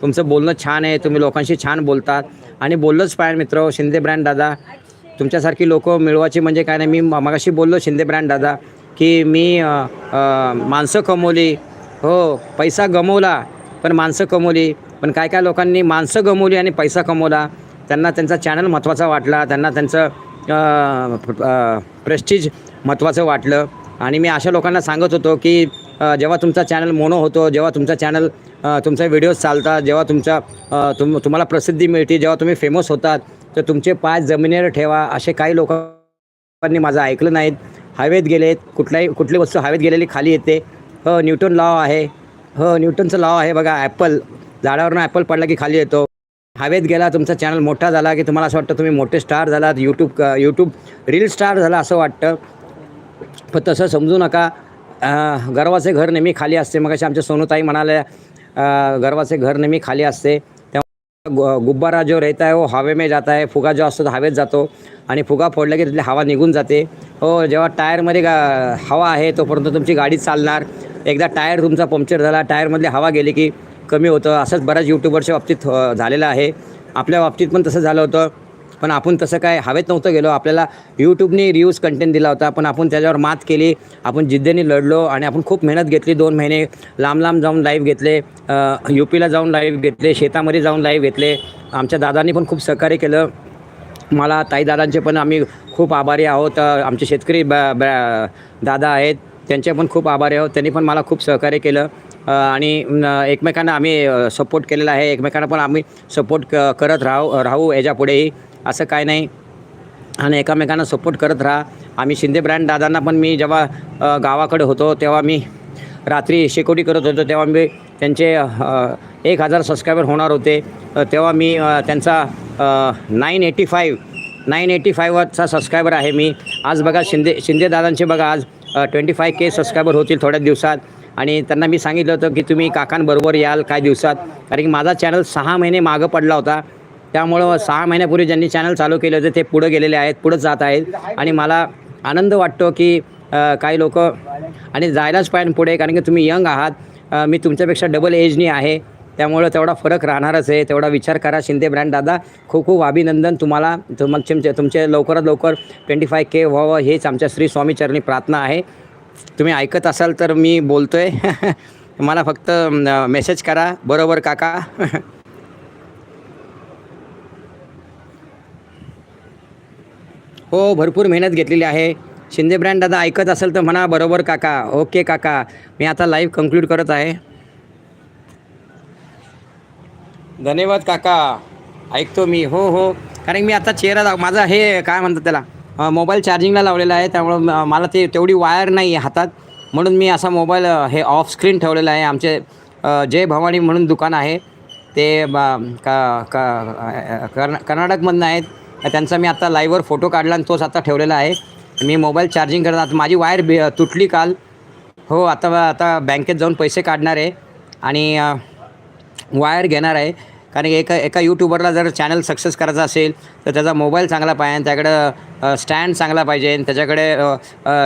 तुमचं बोलणं छान आहे तुम्ही लोकांशी छान बोलतात. आणि बोललंच पाहिजे मित्र शिंदे ब्रँड दादा तुमच्यासारखी लोक मिळवायची म्हणजे काय नाही. मी मगाशी बोललो शिंदे ब्रँड दादा की मी माणसं कमवली. हो पैसा गमवला पण माणसं कमवली. पण काय काय लोकांनी माणसं गमवली आणि पैसा कमवला. त्यांना त्यांचा चॅनल महत्त्वाचा वाटला त्यांना त्यांचं प्रेस्टीज महत्त्वाचं वाटलं. आणि मी अशा लोकांना सांगत होतो की जेव्हा तुमचा चॅनल मोनो होतो जेव्हा तुमचा चॅनल तुमचे व्हिडिओज चालतात जेव्हा तुमचा तुम तुम्हाला प्रसिद्धी मिळते जेव्हा तुम्ही फेमस होतात तर तुमचे पाय जमिनीवर ठेवा असे काही लोकांनी माझं ऐकलं नाहीत. हवेत गेलेत कुठल्याही कुठली वस्तू हवेत गेलेली खाली येते. हो न्यूटन लॉ आहे. हो न्यूटनचं लॉ आहे बघा ॲपल झाडावरून ॲपल पडला की खाली येतो. हवेत गेला तुमचा चॅनल मोठा झाला की तुम्हाला असं वाटतं तुम्ही मोठे स्टार झालात यूट्यूब यूट्यूब रील स्टार झाला असं वाटतं. पण तसं समजू नका. गर्वाचे घर नेहमी खाली असते. मग आमच्या सोनूताई म्हणाल्या गर्वाचे घर नेहमी खाली असते. तेव्हा गु- गुब्बारा जो रहता है वो हवे में जाता है. फुगा जो असतो तो हवेत जातो आणि फुगा फोडला की तिथली हवा निघून जाते. हो जेव्हा टायरमध्ये गा हवा आहे तोपर्यंत तुमची गाडी चालणार. एकदा टायर तुमचा पंक्चर झाला टायरमधली हवा गेली की कमी होतं. असंच बऱ्याच यूट्यूबरच्या बाबतीत झालेलं आहे. आपल्या बाबतीत पण तसं झालं होतं. पण आपण तसं काय हवेत नव्हतं गेलो. आपल्याला यूट्यूबने रिव्ह्यूज कंटेंट दिला होता. पण आपण त्याच्यावर मात केली. आपण जिद्दीने लढलो आणि आपण खूप मेहनत घेतली. दोन महिने लांब लांब जाऊन लाईव्ह घेतले. यू पीला जाऊन लाईव्ह घेतले. शेतामध्ये जाऊन लाईव्ह घेतले. आमच्या दादांनी पण खूप सहकार्य केलं. मला ताईदादांचे पण आम्ही खूप आभारी आहोत. आमचे शेतकरी ब दादा आहेत. त्यांचे पण खूप आभारी आहोत. त्यांनी पण मला खूप सहकार्य केलं. आणि एकमेकांना आम्ही सपोर्ट केलेला आहे. एकमेकांना पण आम्ही सपोर्ट क करत राहू राहू याच्यापुढेही असं काय नाही. आणि एकामेकांना सपोर्ट करत राहा. आम्ही शिंदे ब्रँड दादांना पण मी जेव्हा गावाकडे होतो तेव्हा मी रात्री शेकोटी करत होतो. तेव्हा मी त्यांचे एक हजार सबस्क्रायबर होणार होते. तेव्हा मी त्यांचा nine eighty five nine eighty फायवचा subscriber आहे मी. आज बघा शिंदे शिंदे दादांचे बघा आज ट्वेंटी फाय के सबस्क्रायबर होतील थोड्या दिवसात. आणि त्यांना मी सांगितलं होतं की तुम्ही काकांबरोबर याल काय दिवसात. कारण की माझा चॅनल सहा महिने मागं पडला होता. त्यामुळं सहा महिन्यापूर्वी ज्यांनी चॅनल चालू केले होते ते पुढं गेलेले आहेत पुढं जात आहेत. आणि मला आनंद वाटतो की काही लोक आणि जायलाच पाहिजे पुढे कारण की तुम्ही यंग आहात. मी तुमच्यापेक्षा डबल एजनी आहे. त्यामुळं तेवढा फरक राहणारच आहे. तेवढा विचार करा शिंदे ब्रँड दादा. खूप खूप अभिनंदन तुम्हाला. तुमचे तुमचे लवकरात लवकर ट्वेंटी फाय के व्हावं हेच आमच्या श्री स्वामी चरणी प्रार्थना आहे. तुम्ही ऐकत असाल तर मी बोलतो आहे मला फक्त मेसेज करा. बरोबर काका. हो भरपूर मेहनत घेतलेली आहे. शिंदे ब्रँड दादा ऐकत असेल तर म्हणा बरोबर काका. ओके काका. मी आता लाईव्ह कंक्लूड करत आहे. धन्यवाद काका. ऐकतो मी. हो हो. कारण मी आता चेहरा दाख माझा हे काय म्हणतात त्याला? मोबाईल चार्जिंगला लावलेला आहे. त्यामुळं मला ते तेवढी वायर नाही हातात. म्हणून मी असा मोबाईल हे ऑफ स्क्रीन ठेवलेला आहे. आमचे जय भवानी म्हणून दुकान आहे. ते बा का कर्नाटकमधनं आहेत. त्यांचा मी आता लाईव्हवर फोटो काढला आणि तोच आता ठेवलेला आहे. मी मोबाईल चार्जिंग करत आता माझी वायर बी तुटली काल. हो आता आता बँकेत जाऊन पैसे काढणार आहे. आणि वायर घेणार आहे. कारण की एका एका यूट्यूबरला जर चॅनल सक्सेस करायचा असेल तर त्याचा मोबाईल चांगला पाहिजे त्याकडं स्टँड चांगला पाहिजे त्याच्याकडे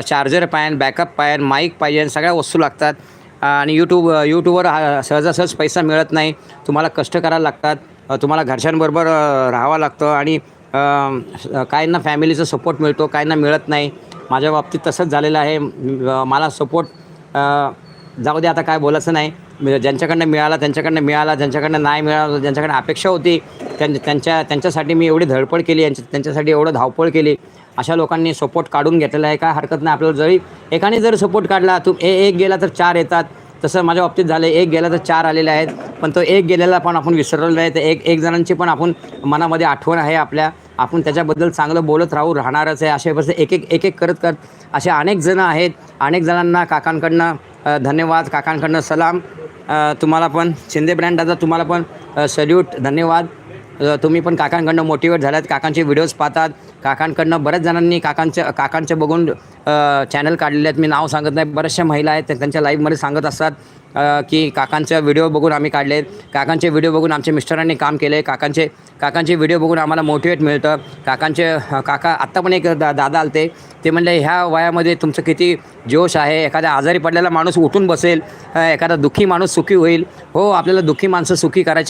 चार्जर पाहिजे बॅकअप पाहिजे माईक पाहिजे सगळ्या वस्तू लागतात. आणि यूट्यूब यूट्यूबवर हा सहजासहज पैसा मिळत नाही. तुम्हाला कष्ट करायला लागतात. तुम्हाला घरच्यांबरोबर राहावं लागतं. आणि काहींना फॅमिलीचा सपोर्ट मिळतो काहींना मिळत नाही. माझ्या बाबतीत तसंच झालेलं आहे. मला सपोर्ट जाऊ दे आता काय बोलायचं नाही. ज्यांच्याकडनं मिळाला त्यांच्याकडनं मिळाला ज्यांच्याकडनं नाही मिळाला ज्यांच्याकडनं अपेक्षा होती त्यां त्यांच्या त्यांच्यासाठी मी एवढी धडपड केली यांच्या त्यांच्यासाठी एवढं धावपळ केली. अशा लोकांनी सपोर्ट काढून घेतलेला आहे. काय हरकत नाही आपल्याला जरी एकाने जर सपोर्ट काढला तू ए एक गेला तर चार येतात. तसं माझ्या बाबतीत झालं एक गेला तर चार आलेले आहेत. पण तो एक गेलेला पण आपण विसरलेला आहे. तर एक एक जणांची पण आपण मनामध्ये आठवण आहे आपल्या. आपण त्याच्याबद्दल चांगलं बोलत राहू राहणारच आहे. अशा बस एक एक एक एक करत करत असे अनेक जणं आहेत. अनेक जणांना काकांकडनं धन्यवाद. काकांकडनं सलाम. तुम्हाला पण. शिंदे ब्रँड दादा तुम्हाला पण सल्यूट धन्यवाद. तुम्ही पण काकांकडनं मोटिवेट झालात. काकांचे व्हिडिओज पाहतात. काकांकडनं बऱ्याच जणांनी काकांच्या काकांचे बघून चॅनल काढलेले आहेत. मी नाव सांगत नाही. बऱ्याचशा महिला आहेत. त्यांच्या लाईव्हमध्ये सांगत असतात की काकांचा व्हिडिओ बघून आम्ही काढले. काकांचे व्हिडिओ बघून आमच्या मिस्टरांनी काम केले. काकांचे काकांचे व्हिडिओ बघून आम्हाला मोटिवेट मिळतं. काकांचे काका आत्ता पण एक दा दादा आलते. ते म्हणले ह्या वयामध्ये तुमचं किती जोश आहे. एखाद्या आजारी पडलेला माणूस उठून बसेल. एखादा दुःखी माणूस सुखी होईल. हो आपल्याला दुःखी माणसं सुखी करायचे